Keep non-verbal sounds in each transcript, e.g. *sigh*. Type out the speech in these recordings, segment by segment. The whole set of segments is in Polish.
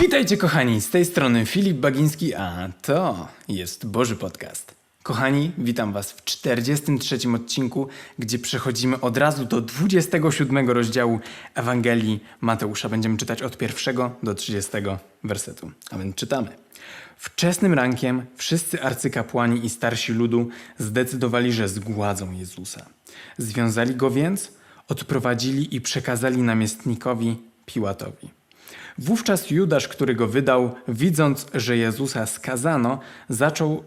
Witajcie kochani, z tej strony Filip Bagiński, a to jest Boży Podcast. Kochani, witam was w 43 odcinku, gdzie przechodzimy od razu do 27 rozdziału Ewangelii Mateusza. Będziemy czytać od pierwszego do 30 wersetu. A więc czytamy. Wczesnym rankiem wszyscy arcykapłani i starsi ludu zdecydowali, że zgładzą Jezusa. Związali go więc, odprowadzili i przekazali namiestnikowi Piłatowi. Wówczas Judasz, który go wydał, widząc, że Jezusa skazano, zaczął,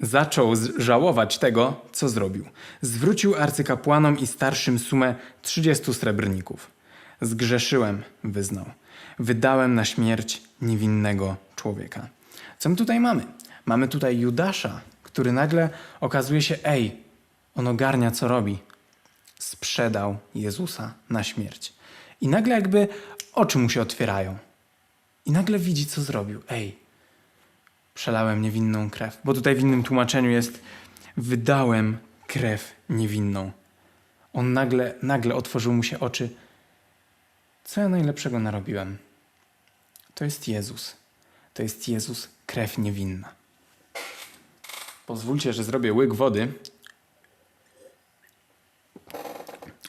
zaczął żałować tego, co zrobił. Zwrócił arcykapłanom i starszym sumę 30 srebrników. Zgrzeszyłem, wyznał. Wydałem na śmierć niewinnego człowieka. Co my tutaj mamy? Mamy tutaj Judasza, który nagle okazuje się, ej, on ogarnia, co robi sprzedał Jezusa na śmierć. I nagle jakby oczy mu się otwierają. I nagle widzi, co zrobił. Ej, przelałem niewinną krew. Bo tutaj w innym tłumaczeniu jest wydałem krew niewinną. On nagle, nagle otworzył mu się oczy. Co ja najlepszego narobiłem? To jest Jezus. To jest Jezus, krew niewinna. Pozwólcie, że zrobię łyk wody,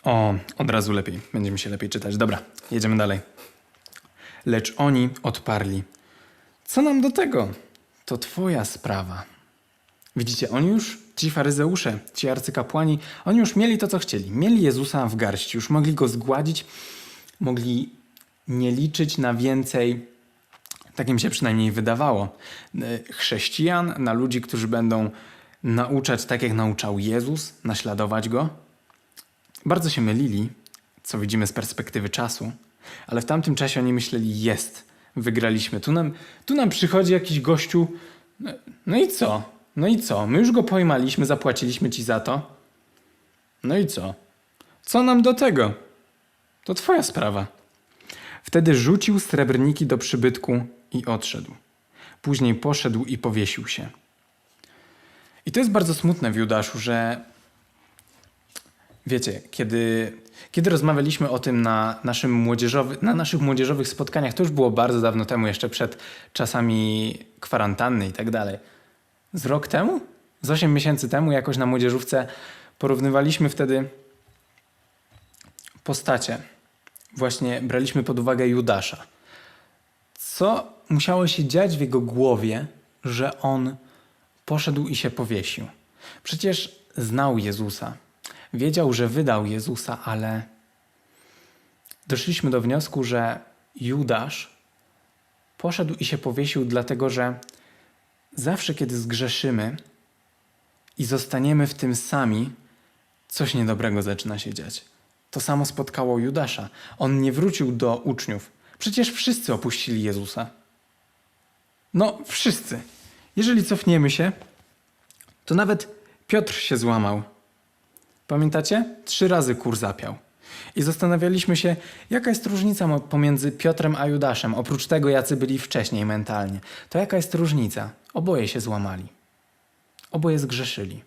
O, od razu lepiej. Będzie mi się lepiej czytać. Dobra, jedziemy dalej. Lecz oni odparli. Co nam do tego? To twoja sprawa. Widzicie, oni już, ci faryzeusze, ci arcykapłani, oni już mieli to, co chcieli. Mieli Jezusa w garści, już mogli go zgładzić, mogli nie liczyć na więcej, tak im się przynajmniej wydawało, chrześcijan, na ludzi, którzy będą nauczać tak, jak nauczał Jezus, naśladować go. Bardzo się mylili, co widzimy z perspektywy czasu, ale w tamtym czasie oni myśleli, jest, wygraliśmy. Tu nam, tu nam przychodzi jakiś gościu, no, no i co? No i co? My już go pojmaliśmy, zapłaciliśmy ci za to. No i co? Co nam do tego? To twoja sprawa. Wtedy rzucił srebrniki do przybytku i odszedł. Później poszedł i powiesił się. I to jest bardzo smutne w Judaszu, że Wiecie, kiedy, kiedy rozmawialiśmy o tym na, naszym młodzieżowy, na naszych młodzieżowych spotkaniach, to już było bardzo dawno temu, jeszcze przed czasami kwarantanny i tak dalej. Z rok temu? Z 8 miesięcy temu, jakoś na młodzieżówce, porównywaliśmy wtedy postacie. Właśnie braliśmy pod uwagę Judasza. Co musiało się dziać w jego głowie, że on poszedł i się powiesił? Przecież znał Jezusa. Wiedział, że wydał Jezusa, ale doszliśmy do wniosku, że Judasz poszedł i się powiesił, dlatego że zawsze, kiedy zgrzeszymy i zostaniemy w tym sami, coś niedobrego zaczyna się dziać. To samo spotkało Judasza. On nie wrócił do uczniów. Przecież wszyscy opuścili Jezusa. No, wszyscy. Jeżeli cofniemy się, to nawet Piotr się złamał. Pamiętacie? Trzy razy kur zapiał. I zastanawialiśmy się, jaka jest różnica pomiędzy Piotrem a Judaszem, oprócz tego, jacy byli wcześniej mentalnie. To jaka jest różnica? Oboje się złamali. Oboje zgrzeszyli.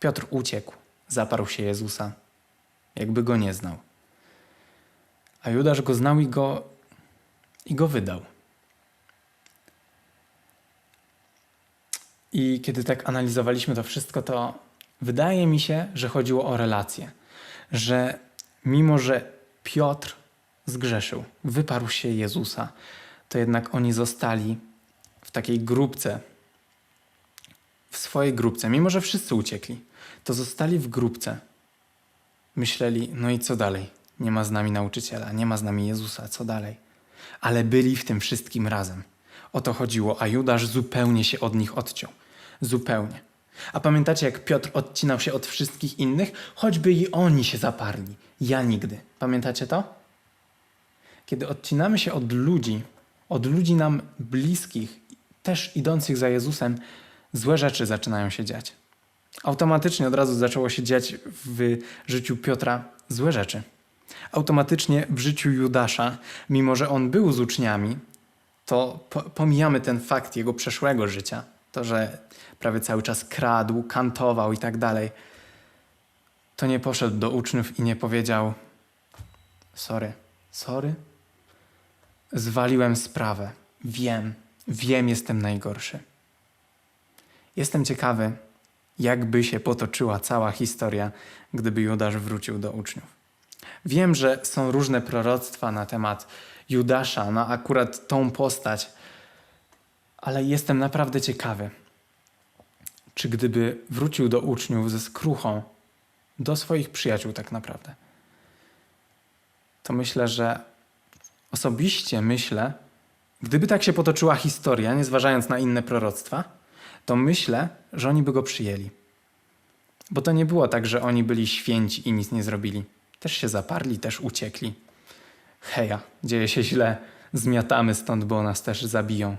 Piotr uciekł, zaparł się Jezusa, jakby go nie znał. A Judasz go znał i go, i go wydał. I kiedy tak analizowaliśmy to wszystko, to wydaje mi się, że chodziło o relacje. Że mimo, że Piotr zgrzeszył, wyparł się Jezusa, to jednak oni zostali w takiej grupce, w swojej grupce. Mimo, że wszyscy uciekli, to zostali w grupce. Myśleli, no i co dalej? Nie ma z nami nauczyciela, nie ma z nami Jezusa, co dalej? Ale byli w tym wszystkim razem. O to chodziło, a Judasz zupełnie się od nich odciął. Zupełnie. A pamiętacie, jak Piotr odcinał się od wszystkich innych, choćby i oni się zaparli. Ja nigdy. Pamiętacie to? Kiedy odcinamy się od ludzi, od ludzi nam bliskich, też idących za Jezusem, złe rzeczy zaczynają się dziać. Automatycznie od razu zaczęło się dziać w życiu Piotra złe rzeczy. Automatycznie w życiu Judasza, mimo że on był z uczniami, to po, pomijamy ten fakt jego przeszłego życia, to, że prawie cały czas kradł, kantował i tak dalej, to nie poszedł do uczniów i nie powiedział: Sorry, sorry, zwaliłem sprawę. Wiem, wiem, jestem najgorszy. Jestem ciekawy, jakby się potoczyła cała historia, gdyby Judasz wrócił do uczniów. Wiem, że są różne proroctwa na temat Judasza, na akurat tą postać, ale jestem naprawdę ciekawy, czy gdyby wrócił do uczniów ze skruchą, do swoich przyjaciół tak naprawdę, to myślę, że osobiście myślę, gdyby tak się potoczyła historia, nie zważając na inne proroctwa, to myślę, że oni by go przyjęli. Bo to nie było tak, że oni byli święci i nic nie zrobili. Też się zaparli, też uciekli. Heja, dzieje się źle, zmiatamy stąd, bo nas też zabiją.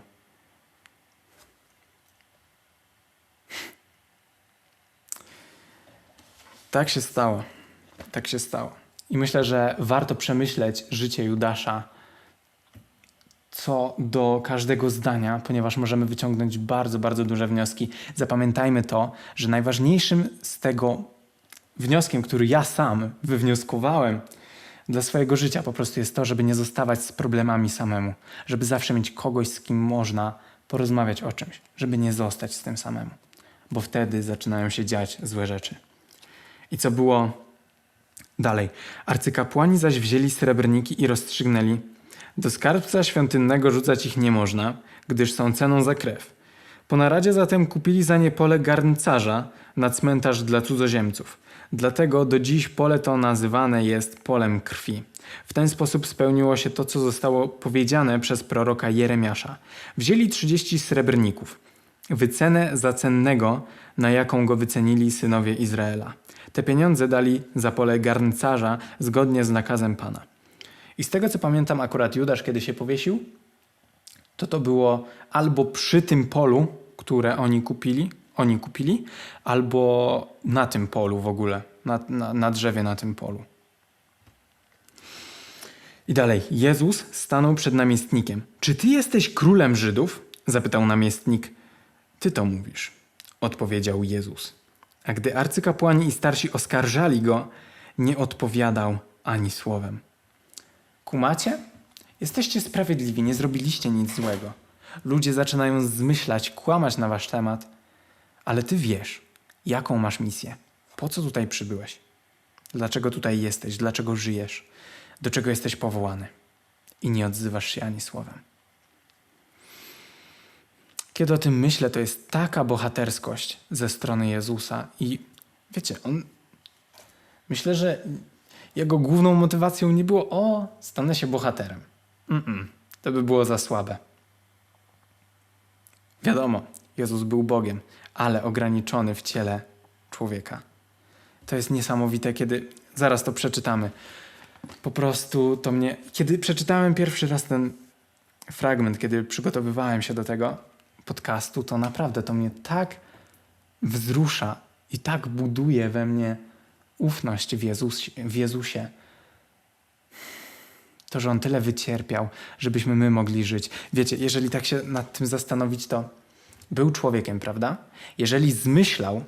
Tak się stało. Tak się stało. I myślę, że warto przemyśleć życie Judasza co do każdego zdania, ponieważ możemy wyciągnąć bardzo, bardzo duże wnioski. Zapamiętajmy to, że najważniejszym z tego wnioskiem, który ja sam wywnioskowałem dla swojego życia, po prostu jest to, żeby nie zostawać z problemami samemu, żeby zawsze mieć kogoś, z kim można porozmawiać o czymś, żeby nie zostać z tym samemu, bo wtedy zaczynają się dziać złe rzeczy. I co było dalej? Arcykapłani zaś wzięli srebrniki i rozstrzygnęli, do skarbca świątynnego rzucać ich nie można, gdyż są ceną za krew. Po naradzie zatem kupili za nie pole garncarza na cmentarz dla cudzoziemców. Dlatego do dziś pole to nazywane jest polem krwi. W ten sposób spełniło się to, co zostało powiedziane przez proroka Jeremiasza. Wzięli 30 srebrników, wycenę za cennego, na jaką go wycenili synowie Izraela. Te pieniądze dali za pole garncarza zgodnie z nakazem Pana. I z tego co pamiętam, akurat Judasz, kiedy się powiesił, to to było albo przy tym polu, które oni kupili, oni kupili, albo na tym polu w ogóle, na, na, na drzewie na tym polu. I dalej, Jezus stanął przed namiestnikiem. Czy ty jesteś królem Żydów? Zapytał namiestnik. Ty to mówisz, odpowiedział Jezus. A gdy arcykapłani i starsi oskarżali go, nie odpowiadał ani słowem. Kumacie? Jesteście sprawiedliwi, nie zrobiliście nic złego. Ludzie zaczynają zmyślać, kłamać na wasz temat, ale ty wiesz, jaką masz misję. Po co tutaj przybyłeś? Dlaczego tutaj jesteś? Dlaczego żyjesz? Do czego jesteś powołany? I nie odzywasz się ani słowem. Kiedy o tym myślę, to jest taka bohaterskość ze strony Jezusa. I wiecie, on. Myślę, że jego główną motywacją nie było, o, stanę się bohaterem. Mm-mm, to by było za słabe. Wiadomo, Jezus był Bogiem, ale ograniczony w ciele człowieka. To jest niesamowite, kiedy zaraz to przeczytamy. Po prostu to mnie. Kiedy przeczytałem pierwszy raz ten fragment, kiedy przygotowywałem się do tego podcastu, to naprawdę to mnie tak wzrusza i tak buduje we mnie ufność w, Jezus, w Jezusie. To, że On tyle wycierpiał, żebyśmy my mogli żyć. Wiecie, jeżeli tak się nad tym zastanowić, to był człowiekiem, prawda? Jeżeli zmyślał,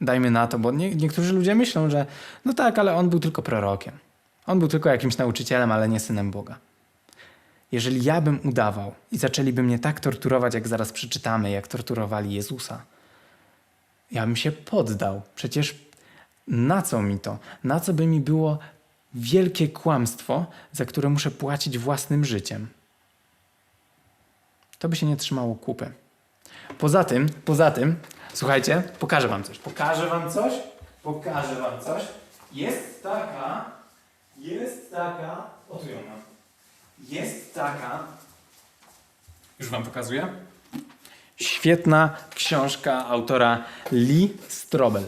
dajmy na to, bo nie, niektórzy ludzie myślą, że no tak, ale on był tylko prorokiem. On był tylko jakimś nauczycielem, ale nie synem Boga. Jeżeli ja bym udawał i zaczęliby mnie tak torturować, jak zaraz przeczytamy, jak torturowali Jezusa, ja bym się poddał. Przecież na co mi to? Na co by mi było wielkie kłamstwo, za które muszę płacić własnym życiem? To by się nie trzymało kupy. Poza tym, poza tym, słuchajcie, pokażę wam coś. Pokażę wam coś. Pokażę wam coś. Jest taka, jest taka, o tu ją mam. Jest taka, już wam pokazuję. Świetna książka autora Lee Strobel.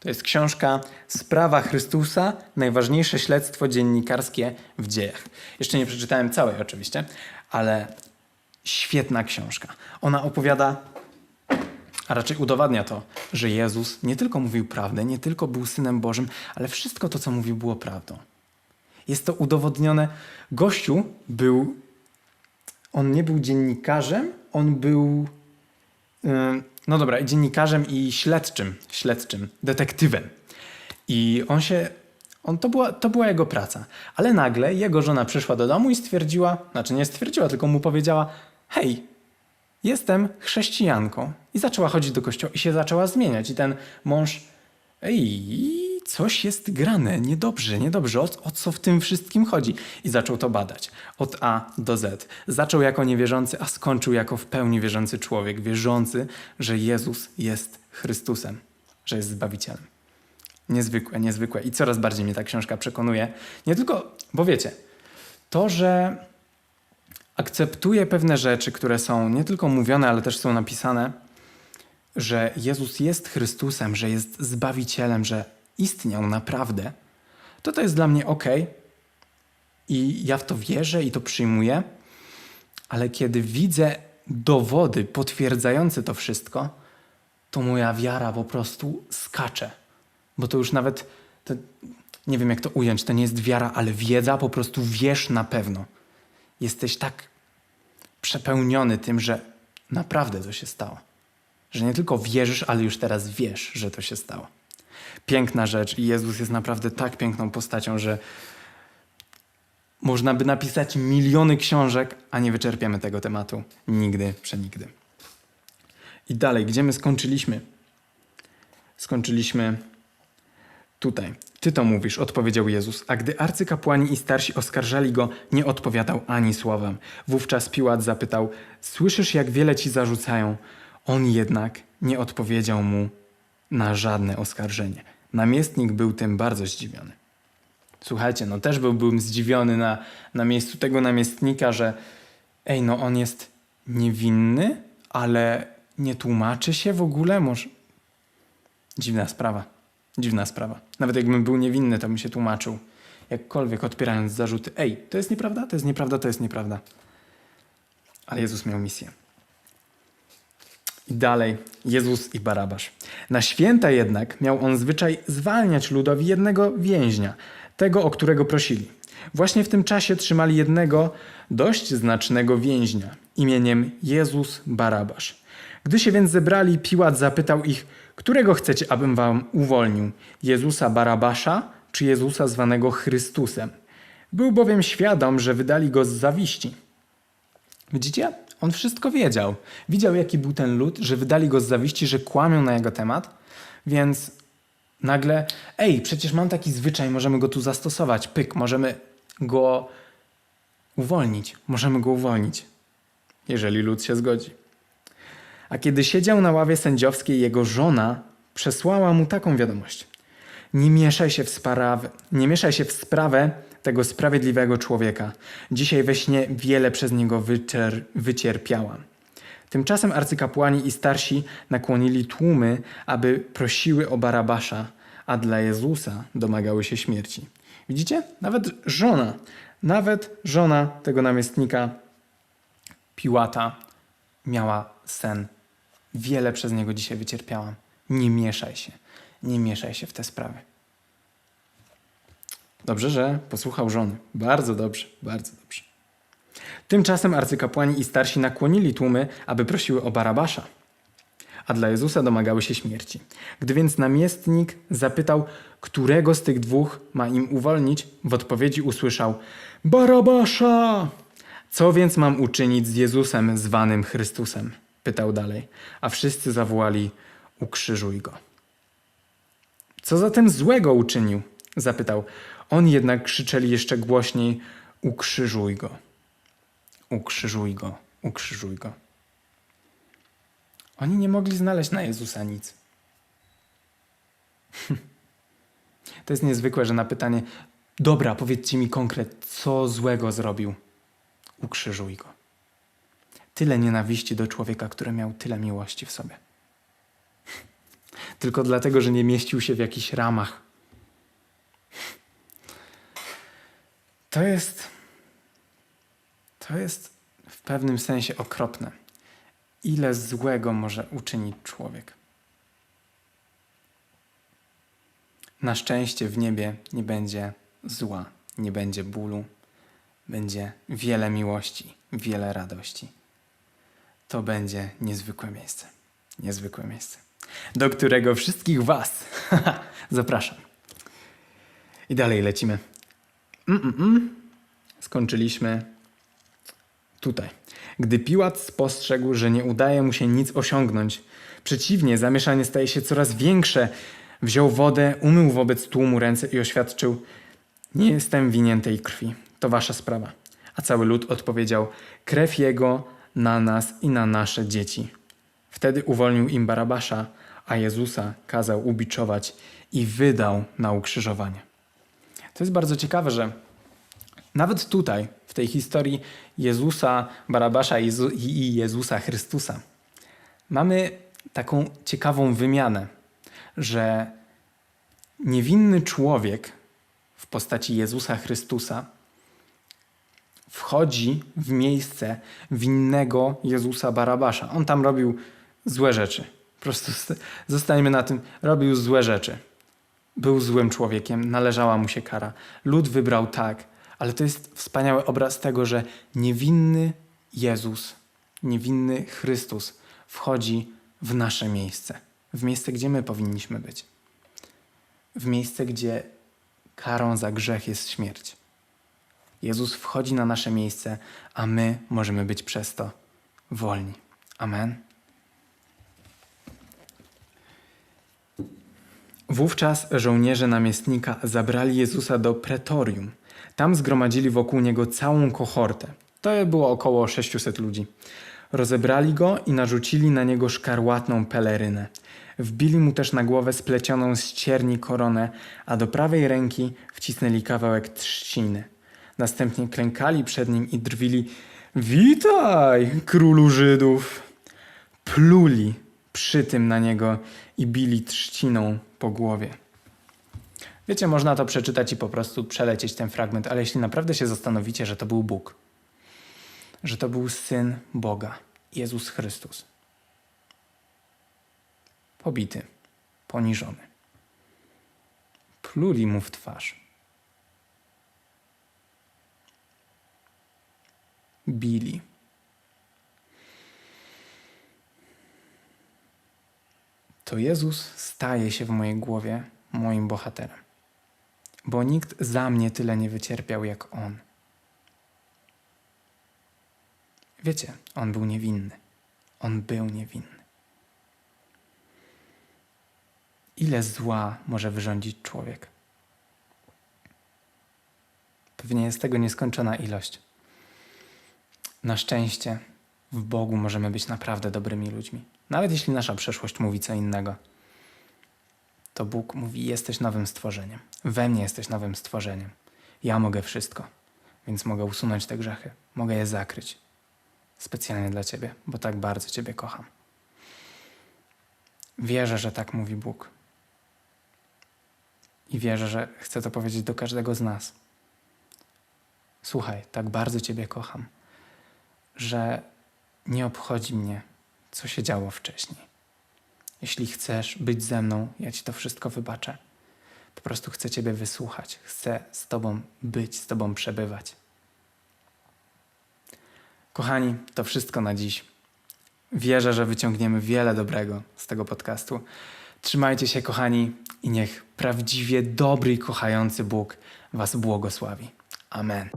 To jest książka Sprawa Chrystusa, najważniejsze śledztwo dziennikarskie w dziejach. Jeszcze nie przeczytałem całej oczywiście, ale świetna książka. Ona opowiada, a raczej udowadnia to, że Jezus nie tylko mówił prawdę, nie tylko był Synem Bożym, ale wszystko to, co mówił, było prawdą. Jest to udowodnione. Gościu był, on nie był dziennikarzem, on był, yy, no dobra, dziennikarzem i śledczym, śledczym, detektywem. I on się, On, to, była, to była jego praca. Ale nagle jego żona przyszła do domu i stwierdziła, znaczy nie stwierdziła, tylko mu powiedziała: Hej, jestem chrześcijanką. I zaczęła chodzić do kościoła i się zaczęła zmieniać. I ten mąż, ej, coś jest grane, niedobrze, niedobrze, o, o co w tym wszystkim chodzi? I zaczął to badać od A do Z. Zaczął jako niewierzący, a skończył jako w pełni wierzący człowiek, wierzący, że Jezus jest Chrystusem, że jest Zbawicielem. Niezwykłe, niezwykłe. I coraz bardziej mnie ta książka przekonuje. Nie tylko, bo wiecie, to, że akceptuje pewne rzeczy, które są nie tylko mówione, ale też są napisane, że Jezus jest Chrystusem, że jest Zbawicielem, że istniał naprawdę, to to jest dla mnie ok. I ja w to wierzę i to przyjmuję, ale kiedy widzę dowody potwierdzające to wszystko, to moja wiara po prostu skacze. Bo to już nawet, to, nie wiem jak to ująć, to nie jest wiara, ale wiedza, po prostu wiesz na pewno. Jesteś tak przepełniony tym, że naprawdę to się stało. Że nie tylko wierzysz, ale już teraz wiesz, że to się stało. Piękna rzecz i Jezus jest naprawdę tak piękną postacią, że można by napisać miliony książek, a nie wyczerpiemy tego tematu nigdy, przenigdy. I dalej, gdzie my skończyliśmy? Skończyliśmy tutaj. Ty to mówisz, odpowiedział Jezus. A gdy arcykapłani i starsi oskarżali go, nie odpowiadał ani słowem. Wówczas Piłat zapytał: Słyszysz, jak wiele ci zarzucają? On jednak nie odpowiedział mu na żadne oskarżenie. Namiestnik był tym bardzo zdziwiony. Słuchajcie, no też byłbym zdziwiony na, na miejscu tego namiestnika, że ej, no on jest niewinny, ale nie tłumaczy się w ogóle? Może... Dziwna sprawa. Dziwna sprawa. Nawet jakbym był niewinny, to bym się tłumaczył. Jakkolwiek odpierając zarzuty. Ej, to jest nieprawda, to jest nieprawda, to jest nieprawda. Ale Jezus miał misję. I dalej, Jezus i Barabasz. Na święta jednak miał on zwyczaj zwalniać ludowi jednego więźnia, tego, o którego prosili. Właśnie w tym czasie trzymali jednego dość znacznego więźnia imieniem Jezus Barabasz. Gdy się więc zebrali, Piłat zapytał ich, którego chcecie, abym wam uwolnił? Jezusa Barabasza czy Jezusa zwanego Chrystusem? Był bowiem świadom, że wydali go z zawiści. Widzicie? On wszystko wiedział. Widział, jaki był ten lud, że wydali go z zawiści, że kłamią na jego temat, więc nagle, ej, przecież mam taki zwyczaj, możemy go tu zastosować. Pyk, możemy go uwolnić. Możemy go uwolnić, jeżeli lud się zgodzi. A kiedy siedział na ławie sędziowskiej, jego żona przesłała mu taką wiadomość. Nie mieszaj się w nie mieszaj się w sprawę tego sprawiedliwego człowieka. Dzisiaj we śnie wiele przez niego wycier wycierpiałam. Tymczasem arcykapłani i starsi nakłonili tłumy, aby prosiły o Barabasza, a dla Jezusa domagały się śmierci. Widzicie? Nawet żona, nawet żona tego namiestnika Piłata miała sen. Wiele przez niego dzisiaj wycierpiałam. Nie mieszaj się, nie mieszaj się w te sprawy. Dobrze, że posłuchał żony. Bardzo dobrze, bardzo dobrze. Tymczasem arcykapłani i starsi nakłonili tłumy, aby prosiły o Barabasza, a dla Jezusa domagały się śmierci. Gdy więc namiestnik zapytał, którego z tych dwóch ma im uwolnić, w odpowiedzi usłyszał: Barabasza! Co więc mam uczynić z Jezusem zwanym Chrystusem? pytał dalej, a wszyscy zawołali: Ukrzyżuj go. Co zatem złego uczynił? zapytał. On jednak krzyczeli jeszcze głośniej: Ukrzyżuj go. Ukrzyżuj go, ukrzyżuj go. Oni nie mogli znaleźć na Jezusa nic. *laughs* To jest niezwykłe, że na pytanie: Dobra, powiedzcie mi konkret, co złego zrobił? Ukrzyżuj go. Tyle nienawiści do człowieka, który miał tyle miłości w sobie. *laughs* Tylko dlatego, że nie mieścił się w jakichś ramach. To jest. To jest w pewnym sensie okropne. Ile złego może uczynić człowiek. Na szczęście w niebie nie będzie zła, nie będzie bólu, będzie wiele miłości, wiele radości. To będzie niezwykłe miejsce. Niezwykłe miejsce, do którego wszystkich Was *laughs* zapraszam. I dalej lecimy. Mm-mm-mm. Skończyliśmy tutaj. Gdy Piłat spostrzegł, że nie udaje mu się nic osiągnąć, przeciwnie, zamieszanie staje się coraz większe, wziął wodę, umył wobec tłumu ręce i oświadczył: Nie jestem winien tej krwi, to wasza sprawa. A cały lud odpowiedział: Krew jego na nas i na nasze dzieci. Wtedy uwolnił im Barabasza, a Jezusa kazał ubiczować i wydał na ukrzyżowanie. To jest bardzo ciekawe, że nawet tutaj, w tej historii Jezusa, Barabasza i Jezu- i Jezusa Chrystusa, mamy taką ciekawą wymianę, że niewinny człowiek w postaci Jezusa Chrystusa wchodzi w miejsce winnego Jezusa Barabasza. On tam robił złe rzeczy. Po prostu st- zostańmy na tym. Robił złe rzeczy. Był złym człowiekiem, należała mu się kara. Lud wybrał tak, ale to jest wspaniały obraz tego, że niewinny Jezus, niewinny Chrystus wchodzi w nasze miejsce. W miejsce, gdzie my powinniśmy być. W miejsce, gdzie karą za grzech jest śmierć. Jezus wchodzi na nasze miejsce, a my możemy być przez to wolni. Amen. Wówczas żołnierze namiestnika zabrali Jezusa do pretorium. Tam zgromadzili wokół niego całą kohortę. To było około 600 ludzi. Rozebrali go i narzucili na niego szkarłatną pelerynę. Wbili mu też na głowę splecioną z cierni koronę, a do prawej ręki wcisnęli kawałek trzciny. Następnie klękali przed nim i drwili: Witaj, królu Żydów! Pluli przy tym na niego i bili trzciną po głowie. Wiecie, można to przeczytać i po prostu przelecieć ten fragment, ale jeśli naprawdę się zastanowicie, że to był Bóg, że to był syn Boga, Jezus Chrystus, pobity, poniżony, pluli mu w twarz, bili. To Jezus staje się w mojej głowie moim bohaterem. Bo nikt za mnie tyle nie wycierpiał jak On. Wiecie, On był niewinny. On był niewinny. Ile zła może wyrządzić człowiek? Pewnie jest tego nieskończona ilość. Na szczęście w Bogu możemy być naprawdę dobrymi ludźmi. Nawet jeśli nasza przeszłość mówi co innego, to Bóg mówi: Jesteś nowym stworzeniem. We mnie jesteś nowym stworzeniem. Ja mogę wszystko, więc mogę usunąć te grzechy, mogę je zakryć. Specjalnie dla Ciebie, bo tak bardzo Ciebie kocham. Wierzę, że tak mówi Bóg. I wierzę, że chcę to powiedzieć do każdego z nas. Słuchaj, tak bardzo Ciebie kocham, że nie obchodzi mnie, co się działo wcześniej. Jeśli chcesz być ze mną, ja ci to wszystko wybaczę. Po prostu chcę Ciebie wysłuchać, chcę z Tobą być, z Tobą przebywać. Kochani, to wszystko na dziś. Wierzę, że wyciągniemy wiele dobrego z tego podcastu. Trzymajcie się, kochani, i niech prawdziwie dobry i kochający Bóg Was błogosławi. Amen.